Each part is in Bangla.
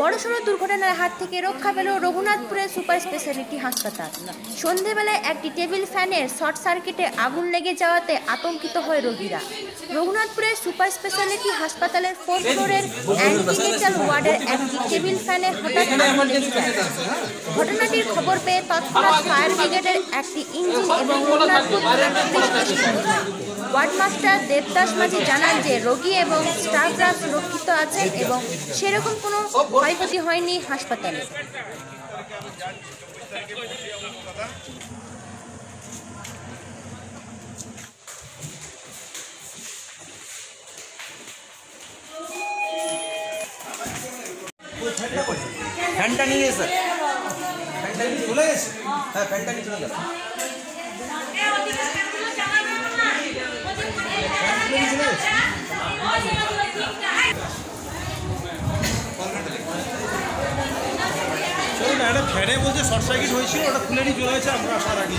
বড়সড় দুর্ঘটনার হাত থেকে রক্ষা পেল রঘুনাথপুরের সুপার স্পেশালিটি হাসপাতাল। সন্ধেবেলায় একটি টেবিল ফ্যানের শর্ট সার্কিটে আগুন লেগে যাওয়াতে আতঙ্কিত হয় রোগীরা। রঘুনাথপুরের সুপার স্পেশালিটি হাসপাতালের ফোর্থ ফ্লোরের অ্যান্টিনেটাল ওয়ার্ডের একটি টেবিল ফ্যানে হঠাৎ আগুন লেগে যায়। ঘটনাটির খবর পেয়ে তৎক্ষণাৎ ফায়ার ব্রিগেডের একটি ইঞ্জিন এবং রঘুনাথপুর থানার পুলিশ ওয়ার্ড মাস্টার দেবদাস মাঝি জানান যে রোগী এবং স্টাফরা সুরক্ষিত আছেন এবং সেরকম কোনো ক্ষয়ক্ষতি হয়নি হাসপাতালে। ফ্যানটা নিয়ে গেছে ফ্যানটা চলে গেছে? হ্যাঁ ফ্যানটা নিয়ে চলে গেল একটা ফ্যানে বলছে শর্ট সার্কিট হয়েছিল ওটা খুলে নিয়ে চলে গেছে আমরা আসার আগে।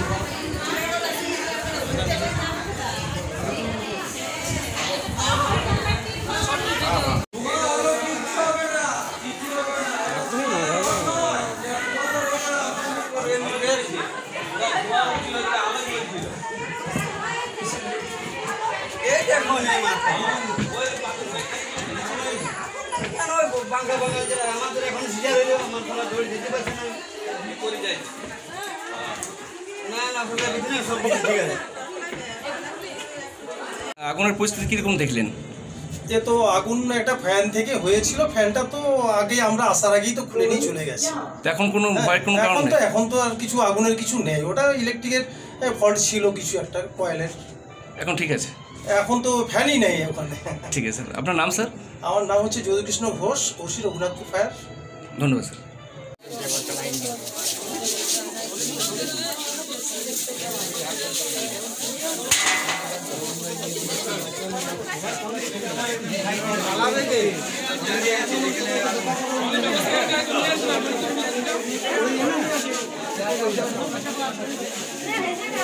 আমাদের আমার কোনো দৌড় দিতে পারছে না। না না আপনার বিছানা সব কিছু ঠিক আছে। আগুনের পরিস্থিতি কীরকম দেখলেন? এ তো আগুন একটা ফ্যান থেকে হয়েছিল ফ্যানটা তো আগে আমরা আসার আগেই তো খুলে নিয়ে চলে গেছে। এখন কোনো হ্যাঁ, কোনো কারণ তো এখন তো আর কিছু আগুনের কিছু নেই। ওটা ইলেকট্রিকের ফল্ট ছিল কিছু একটা কয়েলের এখন ঠিক আছে। এখন তো ফ্যানই নেই ওখানে। ঠিক আছে। স্যার আপনার নাম স্যার আমার নাম হচ্ছে যদুকৃষ্ণ ঘোষ ওসি রঘুনাথপুর ফায়ার ধন্যবাদ স্যার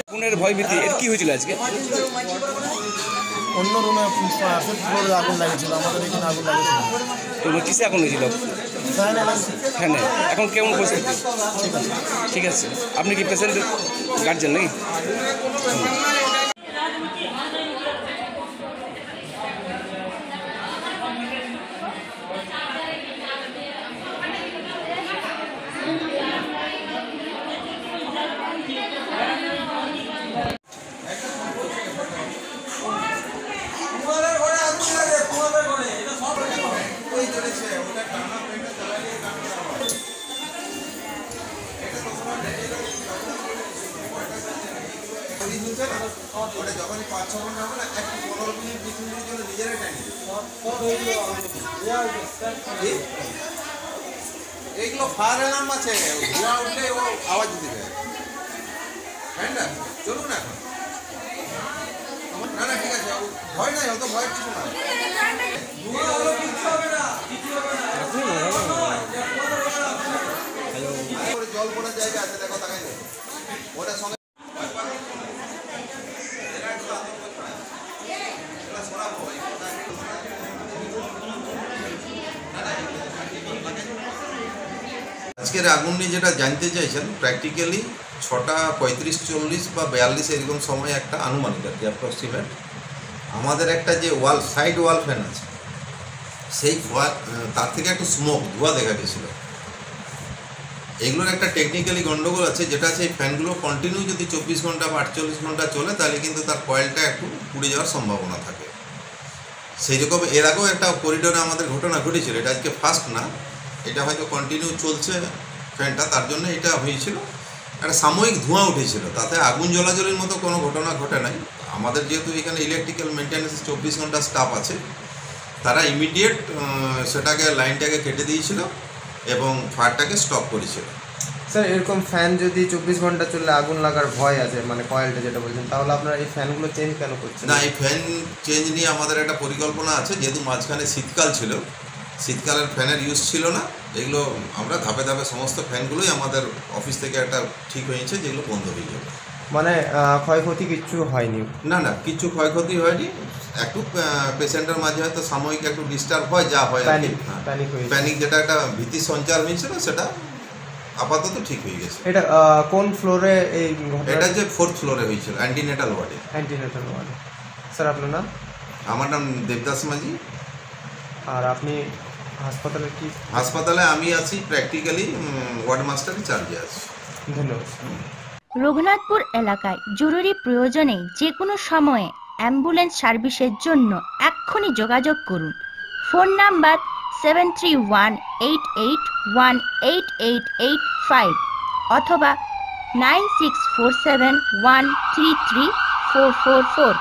আগুনের ভয়ভীতি এর কি হয়েছিল আজকে? অন্য রুমে ফিফথ ফ্লোরে আগুন লাগিয়েছিল আমাদের এখানে আগুন লাগিয়েছিল। কিসে আগুন হয়েছিল ফ্যানে এখন কেমন পরিস্থিতি? ঠিক আছে। আপনি কি পেশেন্টের গার্জেন নাকি? এইগুলো ফায়ার অ্যালার্ম আছে ধোঁয়া উঠলে ও আওয়াজ দিবে হ্যাঁ চলুন এখন। না না ঠিক আছে ভয় নাই অত ভয়ের কিছু না করে জল পড়ার জায়গা আছে দেখো তাকাই ওটা সঙ্গে আজকের আগুন নিয়ে যেটা জানতে চাইছেন প্র্যাকটিক্যালি ছটা পঁয়ত্রিশ চল্লিশ বা বিয়াল্লিশ এরকম সময় একটা আনুমানিক আর কি অ্যাপ্রক্সিমেট আমাদের একটা যে ওয়াল সাইড ওয়াল ফ্যান আছে সেই আহ, তার থেকে একটা স্মোক ধোঁয়া দেখা গেছিল। এগুলোর একটা টেকনিক্যালি গন্ডগোল আছে যেটা এই ফ্যানগুলো কন্টিনিউ যদি চব্বিশ ঘণ্টা বা আটচল্লিশ ঘণ্টা চলে তাহলে কিন্তু তার কয়েলটা একটু পুড়ে যাওয়ার সম্ভাবনা থাকে। সেই রকম এর আগেও একটা করিডোরে আমাদের ঘটনা ঘটেছিল এটা আজকে ফার্স্ট না এটা হয়তো কন্টিনিউ চলছে ফ্যানটা তার জন্য এটা হয়েছিল। একটা সাময়িক ধোঁয়া উঠেছিল। তাতে আগুন জ্বলাজ্বলির মতো কোনো ঘটনা ঘটে নাই। আমাদের যেহেতু এখানে ইলেকট্রিক্যাল মেনটেন্যান্স চব্বিশ ঘণ্টা স্টাফ আছে তারা ইমিডিয়েট সেটাকে লাইনটাকে কেটে দিয়েছিল এবং ফায়ারটাকে স্টপ করেছিল। স্যার এরকম ফ্যান যদি চব্বিশ ঘণ্টা চললে আগুন লাগার ভয় আছে মানে কয়েলটা যেটা বলছেন তাহলে আপনারা এই ফ্যানগুলো চেঞ্জ কেন করছেন? না এই ফ্যান চেঞ্জ নিয়ে আমাদের একটা পরিকল্পনা আছে। যেহেতু মাঝখানে শীতকাল ছিল শীতকালের ফ্যানের ইউজ ছিল না। এগুলো আমরা ধাপে ধাপে সমস্ত ফ্যানগুলোই আমাদের অফিস থেকে একটা ঠিক হয়েছে যেগুলো বন্ধ হয়ে যাবে। মানে ক্ষয়ক্ষতি কিচ্ছু হয়নি? না না কিছু ক্ষয়ক্ষতি হয়নি। একটু পেশেন্টের মাঝে হয়তো সাময়িক একটু ডিস্টার্ব হয় যা হয়। প্যানিক যেটা একটা ভীতি সঞ্চার হয়েছিল সেটা আপাতত ঠিক হয়ে গেছে। এটা কোন ফ্লোরে এই এটা যে ফোর্থ ফ্লোরে হয়েছিল অ্যান্টিনেটাল ওয়ার্ডে অ্যান্টিনেটাল ওয়ার্ডে স্যার আপনার নাম? আমার নাম দেবদাস মাঝি। আর আপনি হাসপাতালে কি? হাসপাতালে আমি আছি প্র্যাকটিক্যালি ওয়ার্ড মাস্টার চার্জে আছি। ধন্যবাদ। রঘুনাথপুর এলাকায় জরুরি প্রয়োজনে যে কোনো সময়ে অ্যাম্বুলেন্স সার্ভিসের জন্য এক্ষুনি যোগাযোগ করুন। Phone number seven three one eight eight one eight eight eight five অথবা nine six four seven one three three four four four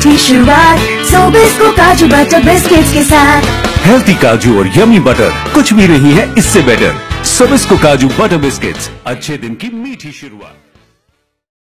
मीठी शुरुआत सोबिस को काजू बटर बिस्किट के साथ। हेल्थी काजू और यमी बटर कुछ भी नहीं है, इससे बेटर सबिस्को काजू बटर बिस्किट अच्छे दिन की मीठी शुरुआत।